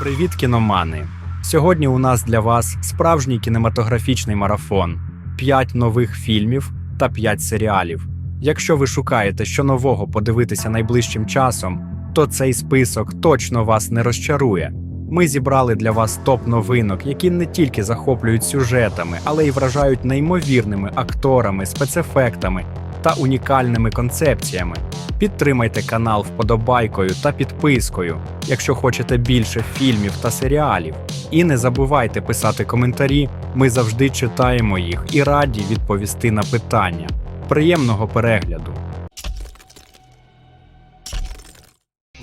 Привіт, кіномани! Сьогодні у нас для вас справжній кінематографічний марафон: 5 нових фільмів та 5 серіалів. Якщо ви шукаєте, що нового подивитися найближчим часом, то цей список точно вас не розчарує. Ми зібрали для вас топ новинок, які не тільки захоплюють сюжетами, але й вражають неймовірними акторами, спецефектами та унікальними концепціями. Підтримайте канал вподобайкою та підпискою, якщо хочете більше фільмів та серіалів. І не забувайте писати коментарі. Ми завжди читаємо їх і раді відповісти на питання. Приємного перегляду!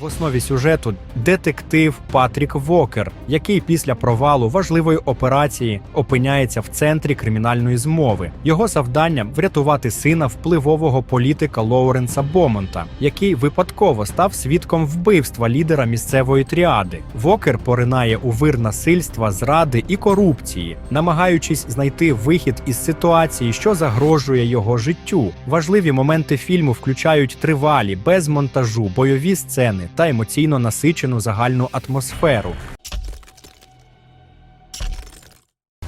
В основі сюжету детектив Патрік Вокер, який після провалу важливої операції опиняється в центрі кримінальної змови. Його завданням врятувати сина впливового політика Лоуренса Бомонта, який випадково став свідком вбивства лідера місцевої тріади. Вокер поринає у вир насильства, зради і корупції, намагаючись знайти вихід із ситуації, що загрожує його життю. Важливі моменти фільму включають тривалі, без монтажу, бойові сцени та емоційно насичену загальну атмосферу.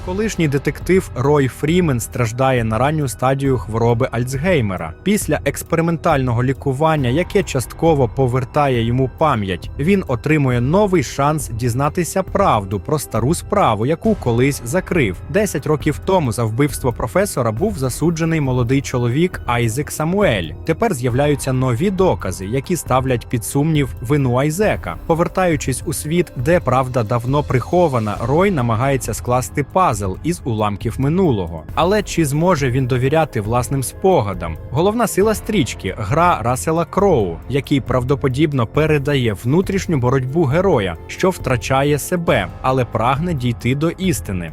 Колишній детектив Рой Фрімен страждає на ранню стадію хвороби Альцгеймера. Після експериментального лікування, яке частково повертає йому пам'ять, він отримує новий шанс дізнатися правду про стару справу, яку колись закрив. Десять років тому за вбивство професора був засуджений молодий чоловік Айзек Самуель. Тепер з'являються нові докази, які ставлять під сумнів вину Айзека. Повертаючись у світ, де правда давно прихована, Рой намагається скласти пазл із уламків минулого. Але чи зможе він довіряти власним спогадам? Головна сила стрічки гра Расела Кроу, який правдоподібно передає внутрішню боротьбу героя, що втрачає себе, але прагне дійти до істини.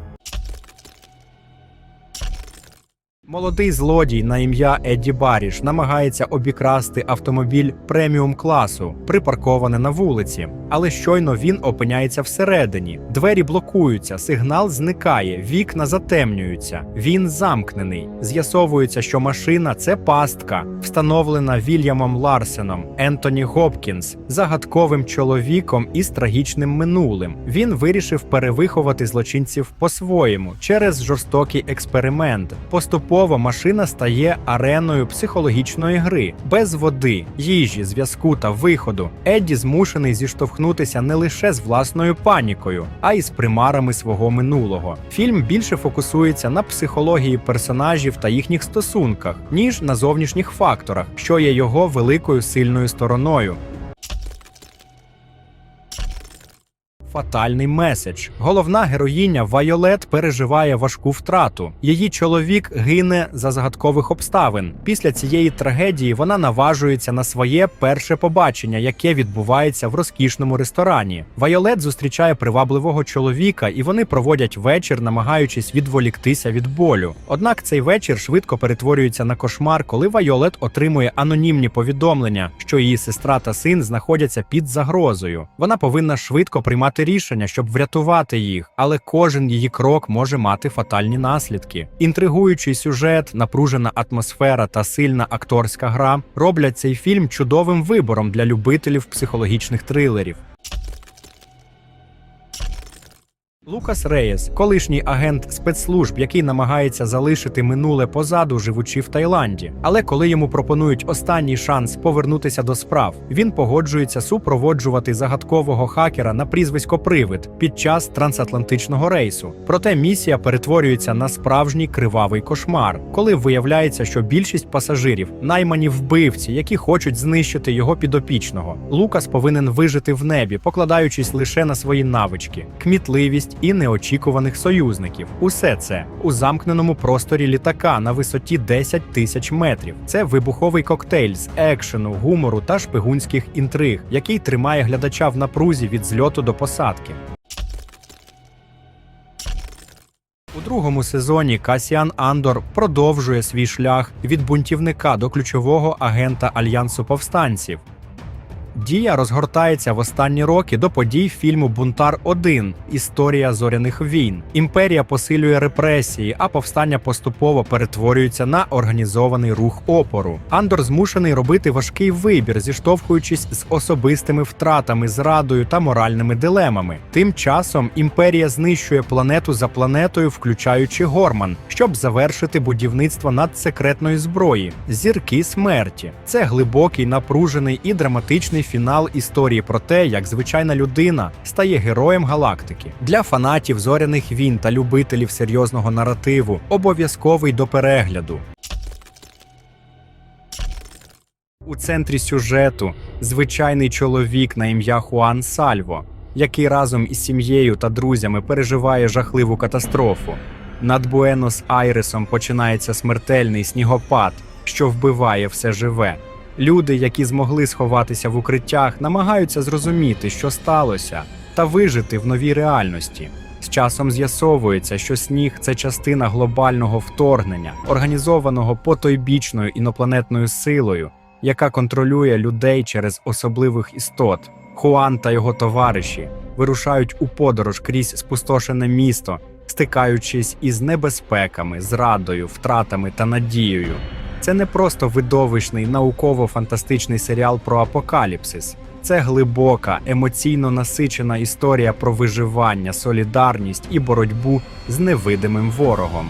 Молодий злодій на ім'я Едді Баріш намагається обікрасти автомобіль преміум класу, припарковане на вулиці. Але щойно він опиняється всередині. Двері блокуються, сигнал зникає, вікна затемнюються. Він замкнений. З'ясовується, що машина це пастка, встановлена Вільямом Ларсеном, Ентоні Гопкінс, загадковим чоловіком із трагічним минулим. Він вирішив перевиховати злочинців по-своєму через жорстокий експеримент. Поступово машина стає ареною психологічної гри без води, їжі, зв'язку та виходу. Едді змушений зіштовхнутися не лише з власною панікою, а й з примарами свого минулого. Фільм більше фокусується на психології персонажів та їхніх стосунках, ніж на зовнішніх факторах, що є його великою сильною стороною. Фатальний меседж. Головна героїня Вайолет переживає важку втрату. Її чоловік гине за загадкових обставин. Після цієї трагедії вона наважується на своє перше побачення, яке відбувається в розкішному ресторані. Вайолет зустрічає привабливого чоловіка, і вони проводять вечір, намагаючись відволіктися від болю. Однак цей вечір швидко перетворюється на кошмар, коли Вайолет отримує анонімні повідомлення, що її сестра та син знаходяться під загрозою. Вона повинна швидко приймати рішення, щоб врятувати їх, але кожен її крок може мати фатальні наслідки. Інтригуючий сюжет, напружена атмосфера та сильна акторська гра роблять цей фільм чудовим вибором для любителів психологічних трилерів. Лукас Реєс, колишній агент спецслужб, який намагається залишити минуле позаду, живучи в Таїланді. Але коли йому пропонують останній шанс повернутися до справ, він погоджується супроводжувати загадкового хакера на прізвисько Привид під час трансатлантичного рейсу. Проте місія перетворюється на справжній кривавий кошмар, коли виявляється, що більшість пасажирів наймані вбивці, які хочуть знищити його підопічного. Лукас повинен вижити в небі, покладаючись лише на свої навички, кмітливість і неочікуваних союзників. Усе це у замкненому просторі літака на висоті 10 тисяч метрів. Це вибуховий коктейль з екшену, гумору та шпигунських інтриг, який тримає глядача в напрузі від зльоту до посадки. У другому сезоні Касіан Андор продовжує свій шлях від бунтівника до ключового агента альянсу повстанців. Дія розгортається в останні роки до подій фільму Бунтар 1 Історія зоряних війн. Імперія посилює репресії, а повстання поступово перетворюється на організований рух опору. Андор змушений робити важкий вибір, зіштовхуючись з особистими втратами, зрадою та моральними дилемами. Тим часом імперія знищує планету за планетою, включаючи Горман, щоб завершити будівництво надсекретної зброї зірки смерті. Це глибокий, напружений і драматичний фінал історії про те, як звичайна людина стає героєм галактики. Для фанатів зоряних війн та любителів серйозного наративу обов'язковий до перегляду. У центрі сюжету звичайний чоловік на ім'я Хуан Сальво, який разом із сім'єю та друзями переживає жахливу катастрофу. Над Буенос-Айресом починається смертельний снігопад, що вбиває все живе. Люди, які змогли сховатися в укриттях, намагаються зрозуміти, що сталося, та вижити в новій реальності. З часом з'ясовується, що сніг це частина глобального вторгнення, організованого потойбічною інопланетною силою, яка контролює людей через особливих істот. Хуан та його товариші вирушають у подорож крізь спустошене місто, стикаючись із небезпеками, зрадою, втратами та надією. Це не просто видовищний науково-фантастичний серіал про апокаліпсис. Це глибока, емоційно насичена історія про виживання, солідарність і боротьбу з невидимим ворогом.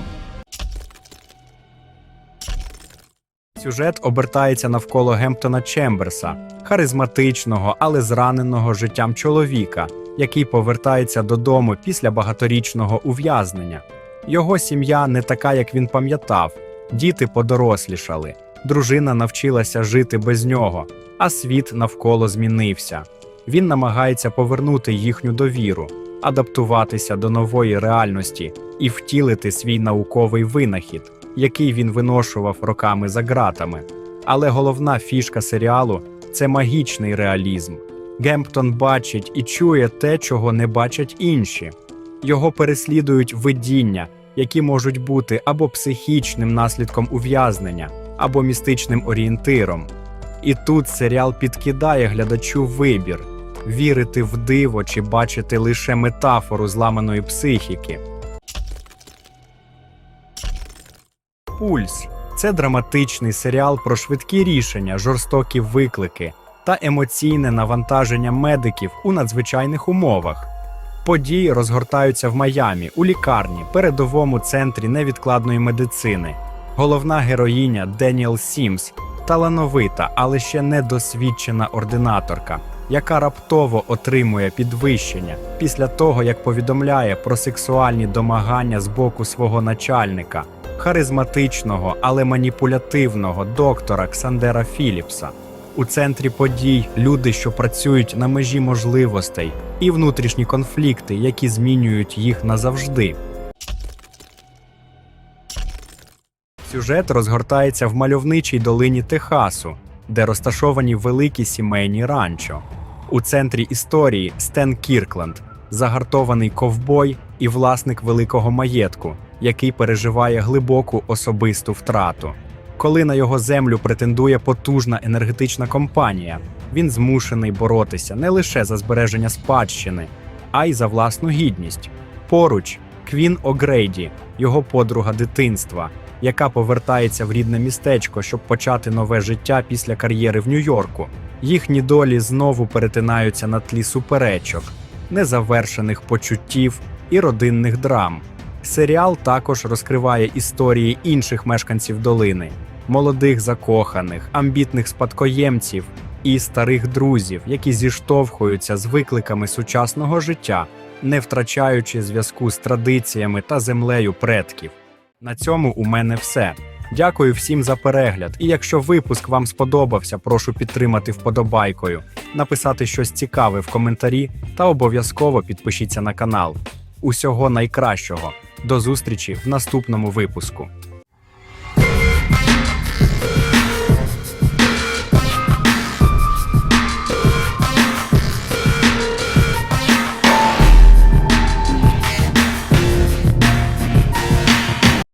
Сюжет обертається навколо Гемптона Чемберса, харизматичного, але зраненого життям чоловіка, який повертається додому після багаторічного ув'язнення. Його сім'я не така, як він пам'ятав. Діти подорослішали, дружина навчилася жити без нього, а світ навколо змінився. Він намагається повернути їхню довіру, адаптуватися до нової реальності і втілити свій науковий винахід, який він виношував роками за ґратами. Але головна фішка серіалу це магічний реалізм. Гемптон бачить і чує те, чого не бачать інші. Його переслідують видіння, які можуть бути або психічним наслідком ув'язнення, або містичним орієнтиром. І тут серіал підкидає глядачу вибір вірити в диво чи бачити лише метафору зламаної психіки. Пульс це драматичний серіал про швидкі рішення, жорстокі виклики та емоційне навантаження медиків у надзвичайних умовах. Події розгортаються в Майамі у лікарні, передовому центрі невідкладної медицини. Головна героїня Деніел Сімс талановита, але ще недосвідчена ординаторка, яка раптово отримує підвищення після того, як повідомляє про сексуальні домагання з боку свого начальника, харизматичного, але маніпулятивного доктора Ксандера Філіпса. У центрі подій люди, що працюють на межі можливостей, і внутрішні конфлікти, які змінюють їх назавжди. Сюжет розгортається в мальовничій долині Техасу, де розташовані великі сімейні ранчо. У центрі історії Стен Кіркленд, загартований ковбой і власник великого маєтку, який переживає глибоку особисту втрату. Коли на його землю претендує потужна енергетична компанія, він змушений боротися не лише за збереження спадщини, а й за власну гідність. Поруч Квін Огрейді, його подруга дитинства, яка повертається в рідне містечко, щоб почати нове життя після кар'єри в Нью-Йорку. Їхні долі знову перетинаються на тлі суперечок, незавершених почуттів і родинних драм. Серіал також розкриває історії інших мешканців долини, молодих закоханих, амбітних спадкоємців і старих друзів, які зіштовхуються з викликами сучасного життя, не втрачаючи зв'язку з традиціями та землею предків. На цьому у мене все. Дякую всім за перегляд. І якщо випуск вам сподобався, прошу підтримати вподобайкою, написати щось цікаве в коментарі та обов'язково підпишіться на канал. Усього найкращого. До зустрічі в наступному випуску.